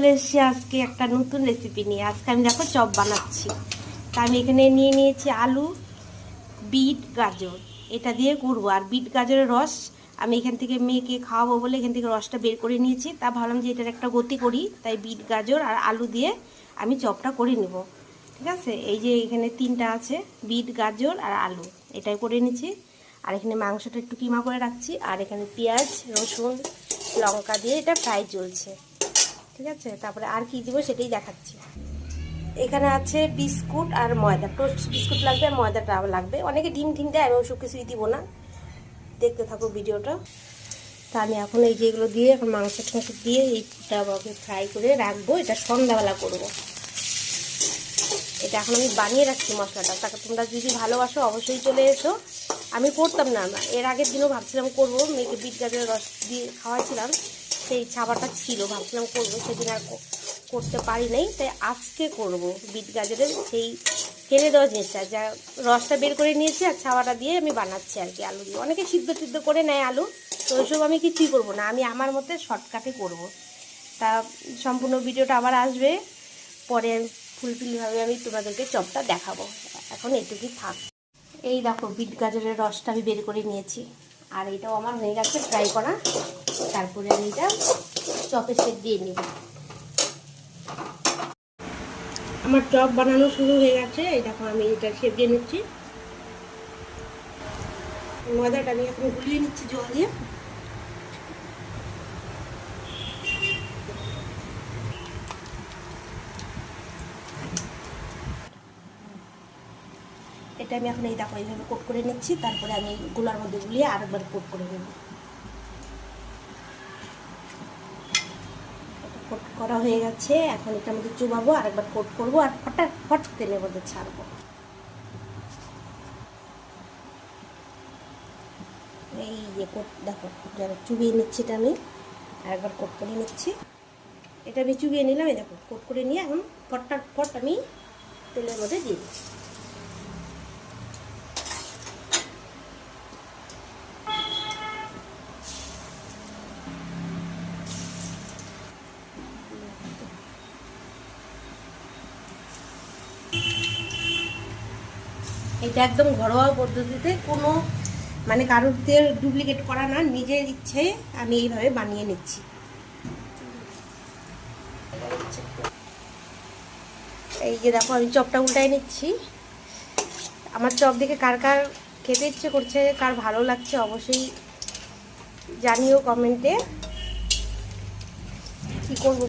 চলে এসেছি আজকে একটা নতুন রেসিপি নিয়ে। আজকে আমি দেখো চপ বানাচ্ছি। তা আমি এখানে নিয়ে নিয়েছি আলু, বিট, গাজর। এটা দিয়ে করব। আর বিট, গাজরের রস আমি এখান থেকে মেয়েকে খাওয়াবো বলে এখান থেকে রসটা বের করে নিয়েছি। তা ভাবলাম যে এটার একটা গতি করি, তাই বিট, গাজর আর আলু দিয়ে আমি চপটা করে নিব। ঠিক আছে? এই যে এখানে তিনটা আছে, বিট, গাজর আর আলু। এটাই করে নিচ্ছি। আর এখানে মাংসটা একটু কিমা করে রাখছি। আর এখানে পেঁয়াজ, রসুন, লঙ্কা দিয়ে এটা ফ্রাই চলছে। ঠিক আছে? তারপরে আর কি দিব সেটাই দেখাচ্ছি। এখানে আছে বিস্কুট আর ময়দা। টোস্ট বিস্কুট লাগবে আর ময়দাটা লাগবে। অনেকে ডিম টিম দেয় আমি ওসব কিছুই দিব না। দেখতে থাকো ভিডিওটা। তা আমি এখন এই যেগুলো দিয়ে, এখন মাংস টাংস দিয়ে এইটা আমাকে ফ্রাই করে রাখব। এটা সন্ধ্যাবেলা করব। এটা এখন আমি বানিয়ে রাখছি মশলাটা। তাকে তোমরা যদি ভালোবাসো, অবশ্যই চলে এসো। আমি করতাম না না। এর আগের দিনও ভাবছিলাম করব। মেয়েকে বিট গাজরের রস দিয়ে খাওয়াইছিলাম। সেই ছাবাটা ছিল, ভাবছিলাম করব, সেদিন আর করতে পারি নাই, তাই আজকে করব বিট গাজরের সেই ফেলে দেওয়া জিনিসটা, যা রসটা বের করে নিয়েছি আর ছাওয়াটা দিয়ে আমি বানাচ্ছি আর কি আলু দিয়ে। অনেকে সিদ্ধ সিদ্ধ করে নেয় আলু, তো ওইসব আমি কিছুই করব না, আমি আমার মতে শর্টকাটে করব। তা সম্পূর্ণ ভিডিওটা আবার আসবে, পরে ফুলফিলভাবে আমি তোমাদেরকে চপটা দেখাবো। এখন এটুকুই থাক। এই দেখো বিট গাজরের রসটা আমি বের করে নিয়েছি। আর এটাও আমার হয়ে গেছে ফ্রাই করা। তারপরে আমি এটা চপের সেট দিয়ে নিব। আমার চপ বানানো শুরু হয়ে গেছে, এই দেখো আমি এটা সেপ দিয়ে নিচ্ছি। ময়দাটা আমি এখন গুলিয়ে নিচ্ছি জল দিয়ে। এটা আমি এখন এই দেখো, এইভাবে কোট করে নিচ্ছি, তারপরে আমি গুলার মধ্যে গুলিয়ে আরেকবার কোট করে নেব। কোট করা হয়ে গেছে, এখন এটার মধ্যে চুবাবো, আরেকবার কোট করব, আর ফটাক ফট তেলের মধ্যে ছাড়বো। এই যে কোট দেখো, যারা চুবিয়ে নিচ্ছি এটা আমি, আরেকবার কোট করে নিচ্ছি। এটা আমি চুবিয়ে নিলাম, এই দেখো কোট করে নিয়ে এখন ফটটার ফট আমি তেলের মধ্যে দিয়ে দিচ্ছি। এটা একদম ঘরোয়া পদ্ধতিতে কোনো মানে কারোর দিয়ে ডুপ্লিকেট করা না, নিজের ইচ্ছে, আমি এইভাবে বানিয়ে নিচ্ছি। এই যে দেখো, আমি চপটা উল্টাই নিচ্ছি। আমার চপ দেখে কার কার খেতে ইচ্ছে করছে, কার ভালো লাগছে অবশ্যই জানিও কমেন্টে। কি করব